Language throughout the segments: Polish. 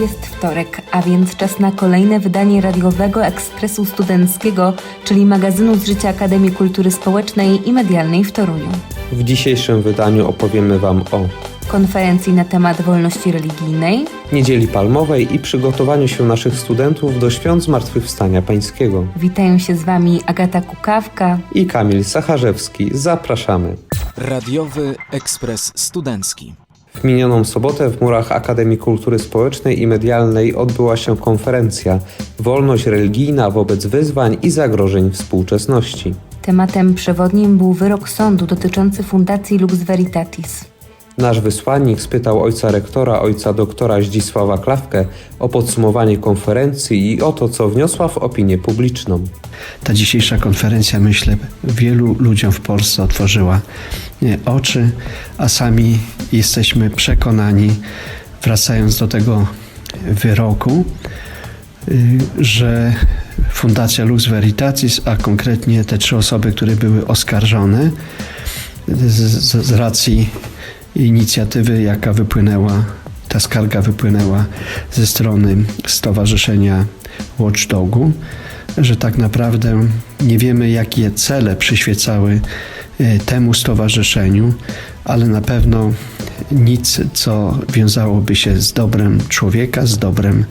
Jest wtorek, a więc czas na kolejne wydanie radiowego Ekspresu Studenckiego, czyli magazynu z życia Akademii Kultury Społecznej i Medialnej w Toruniu. W dzisiejszym wydaniu opowiemy Wam o Konferencji na temat wolności religijnej, Niedzieli Palmowej i przygotowaniu się naszych studentów do świąt Zmartwychwstania Pańskiego. witają się z Wami Agata Kukawka, I Kamil Sacharzewski. Zapraszamy. Radiowy Ekspres Studencki. W minioną sobotę w murach Akademii Kultury Społecznej i Medialnej odbyła się konferencja Wolność religijna wobec wyzwań i zagrożeń współczesności. Tematem przewodnim był wyrok sądu dotyczący Fundacji Lux Veritatis. Nasz wysłannik spytał ojca rektora, ojca doktora Zdzisława Klawkę o podsumowanie konferencji i o to, co wniosła w opinię publiczną. Ta dzisiejsza konferencja, myślę, wielu ludziom w Polsce otworzyła nie, oczy, a sami jesteśmy przekonani, wracając do tego wyroku, y, że Fundacja Lux Veritatis, a konkretnie te trzy osoby, które były oskarżone z, z racji inicjatywy, jaka wypłynęła, ta skarga wypłynęła ze strony Stowarzyszenia Watchdogu, że tak naprawdę nie wiemy, jakie cele przyświecały e, temu stowarzyszeniu, ale na pewno nic, co wiązałoby się z dobrem człowieka, z dobrem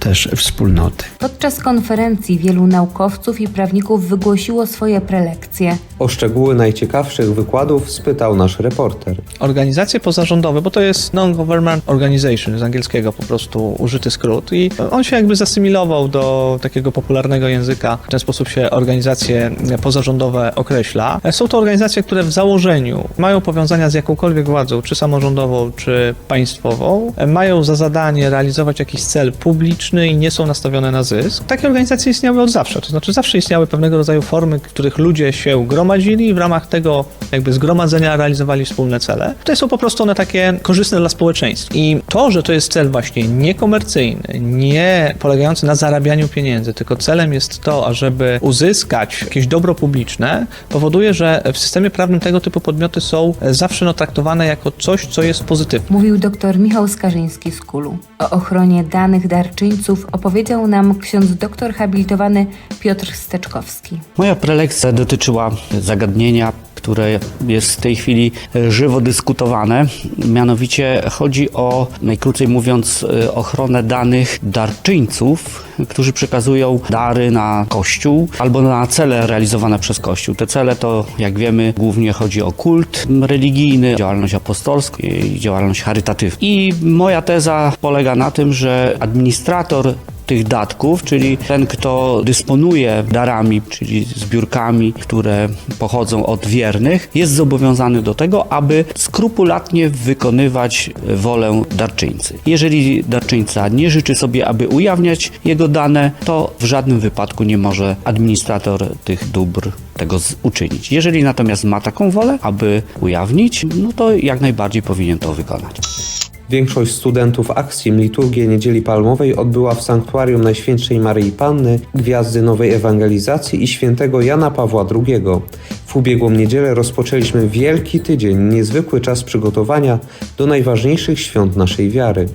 też wspólnoty. Podczas konferencji wielu naukowców i prawników wygłosiło swoje prelekcje. O szczegóły najciekawszych wykładów spytał nasz reporter. organizacje pozarządowe, bo to jest non-government organization z angielskiego po prostu użyty skrót i on się jakby zasymilował do takiego popularnego języka. W ten sposób się organizacje pozarządowe określa. Są to organizacje, które w założeniu mają powiązania z jakąkolwiek władzą, czy samorządową, czy państwową, mają za zadanie realizować jakiś cel publiczny i nie są nastawione na zysk. Takie organizacje istniały od zawsze, to znaczy zawsze istniały pewnego rodzaju formy, w których ludzie się gromadzili i w ramach tego jakby zgromadzenia realizowali wspólne cele. Tutaj są po prostu one takie korzystne dla społeczeństwa. I to, że to jest cel właśnie niekomercyjny, nie polegający na zarabianiu pieniędzy, tylko celem jest to, ażeby uzyskać jakieś dobro publiczne, powoduje, że w systemie prawnym tego typu podmioty są zawsze no, traktowane jako coś, co jest pozytywne. Mówił dr Michał Skarżyński z Kulu. O ochronie danych darczyńców opowiedział nam ksiądz doktor habilitowany Piotr Steczkowski. Moja prelekcja dotyczyła zagadnienia, które jest w tej chwili e, żywo dyskutowane. Mianowicie chodzi o, najkrócej mówiąc, e, ochronę danych darczyńców, którzy przekazują dary na Kościół albo na cele realizowane przez Kościół. Te cele to, jak wiemy, głównie chodzi o kult religijny, działalność apostolską i działalność charytatywną. I moja teza polega na tym, że administrator tych datków, czyli ten, kto dysponuje darami, czyli zbiórkami, które pochodzą od wiernych, jest zobowiązany do tego, aby skrupulatnie wykonywać wolę darczyńcy. Jeżeli darczyńca nie życzy sobie, aby ujawniać jego dane, to w żadnym wypadku nie może administrator tych dóbr tego uczynić. Jeżeli natomiast ma taką wolę, aby ujawnić, no to jak najbardziej powinien to wykonać. Większość studentów akcji Liturgię Niedzieli Palmowej odbyła w Sanktuarium Najświętszej Maryi Panny, Gwiazdy Nowej Ewangelizacji i świętego Jana Pawła II. W ubiegłą niedzielę rozpoczęliśmy wielki tydzień, niezwykły czas przygotowania do najważniejszych świąt naszej wiary.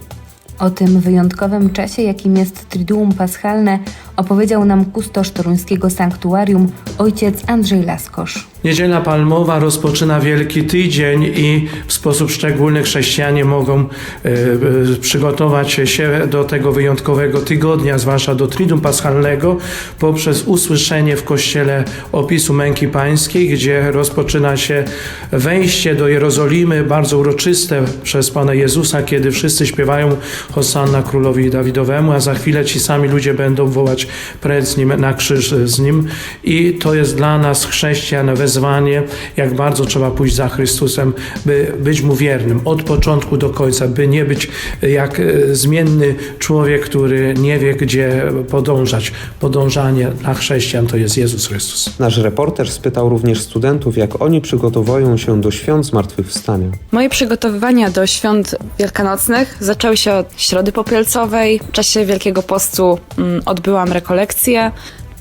O tym wyjątkowym czasie, jakim jest Triduum Paschalne, opowiedział nam kustosz toruńskiego sanktuarium ojciec Andrzej Laskosz. Niedziela Palmowa rozpoczyna Wielki Tydzień i w sposób szczególny chrześcijanie mogą e, e, przygotować się do tego wyjątkowego tygodnia, zwłaszcza do Triduum Paschalnego, poprzez usłyszenie w kościele opisu męki pańskiej, gdzie rozpoczyna się wejście do Jerozolimy, bardzo uroczyste przez Pana Jezusa, kiedy wszyscy śpiewają Hosanna Królowi Dawidowemu, a za chwilę ci sami ludzie będą wołać precz z nim, na krzyż z nim i to jest dla nas chrześcijan wezwanie, jak bardzo trzeba pójść za Chrystusem, by być Mu wiernym od początku do końca, by nie być jak e, zmienny człowiek, który nie wie, gdzie podążać. Podążanie dla chrześcijan to jest Jezus Chrystus. Nasz reporter spytał również studentów, jak oni przygotowują się do świąt Zmartwychwstania. Moje przygotowania do świąt wielkanocnych zaczęły się od Środy Popielcowej. W czasie Wielkiego Postu mm, odbyłam rekolekcję,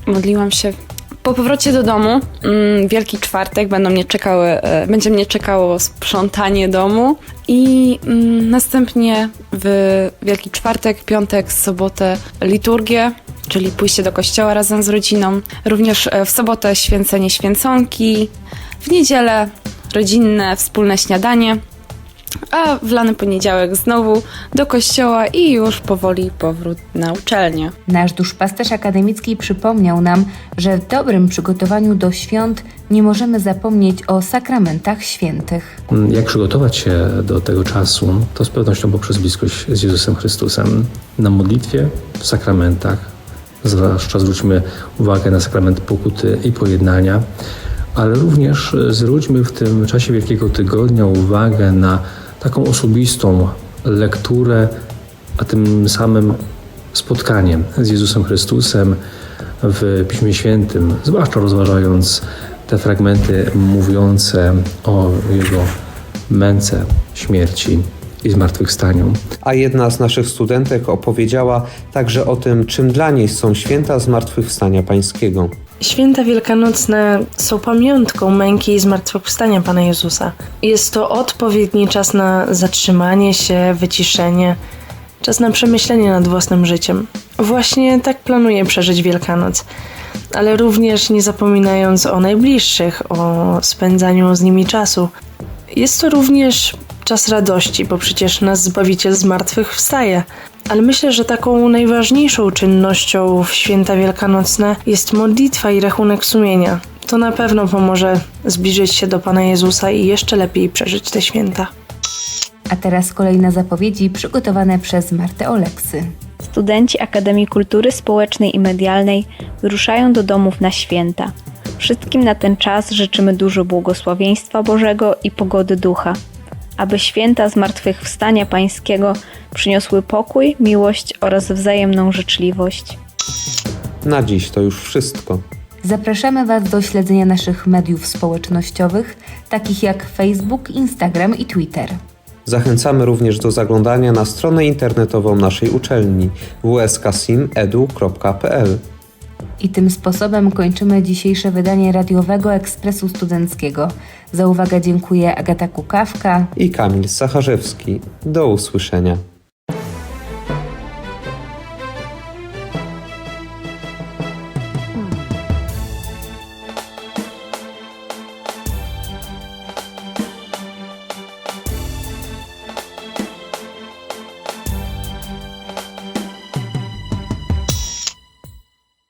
modliłam się Po powrocie do domu, mm, Wielki Czwartek, będą mnie czekały, e, będzie mnie czekało sprzątanie domu. I mm, następnie w Wielki Czwartek, piątek, sobotę liturgię, czyli pójście do kościoła razem z rodziną. Również e, w sobotę święcenie święconki, w niedzielę rodzinne, wspólne śniadanie, a w lany poniedziałek znowu do kościoła i już powoli powrót na uczelnię. Nasz duszpasterz akademicki przypomniał nam, że w dobrym przygotowaniu do świąt nie możemy zapomnieć o sakramentach świętych. Jak przygotować się do tego czasu? To z pewnością poprzez bliskość z Jezusem Chrystusem. Na modlitwie, w sakramentach, zwłaszcza zwróćmy uwagę na sakrament pokuty i pojednania, ale również zwróćmy w tym czasie Wielkiego Tygodnia uwagę na taką osobistą lekturę, a tym samym spotkanie z Jezusem Chrystusem w Piśmie Świętym, zwłaszcza rozważając te fragmenty mówiące o Jego męce, śmierci i zmartwychwstaniu. A jedna z naszych studentek opowiedziała także o tym, czym dla niej są święta Zmartwychwstania Pańskiego. Święta Wielkanocne są pamiątką męki i zmartwychwstania Pana Jezusa. Jest to odpowiedni czas na zatrzymanie się, wyciszenie, czas na przemyślenie nad własnym życiem. Właśnie tak planuję przeżyć Wielkanoc, ale również nie zapominając o najbliższych, o spędzaniu z nimi czasu. Jest to również czas radości, bo przecież nas Zbawiciel z martwych wstaje. Ale myślę, że taką najważniejszą czynnością w święta wielkanocne jest modlitwa i rachunek sumienia. To na pewno pomoże zbliżyć się do Pana Jezusa i jeszcze lepiej przeżyć te święta. A teraz kolejne zapowiedzi przygotowane przez Martę Oleksy. Studenci Akademii Kultury Społecznej i Medialnej wyruszają do domów na święta. Wszystkim na ten czas życzymy dużo błogosławieństwa Bożego i pogody ducha, aby święta Zmartwychwstania Pańskiego przyniosły pokój, miłość oraz wzajemną życzliwość. Na dziś to już wszystko. Zapraszamy Was do śledzenia naszych mediów społecznościowych, takich jak Facebook, Instagram i Twitter. Zachęcamy również do zaglądania na stronę internetową naszej uczelni wsksim.edu.pl. I tym sposobem kończymy dzisiejsze wydanie radiowego Ekspresu Studenckiego. Za uwagę dziękuję Agata Kukawka. i Kamil Sacharzewski. Do usłyszenia.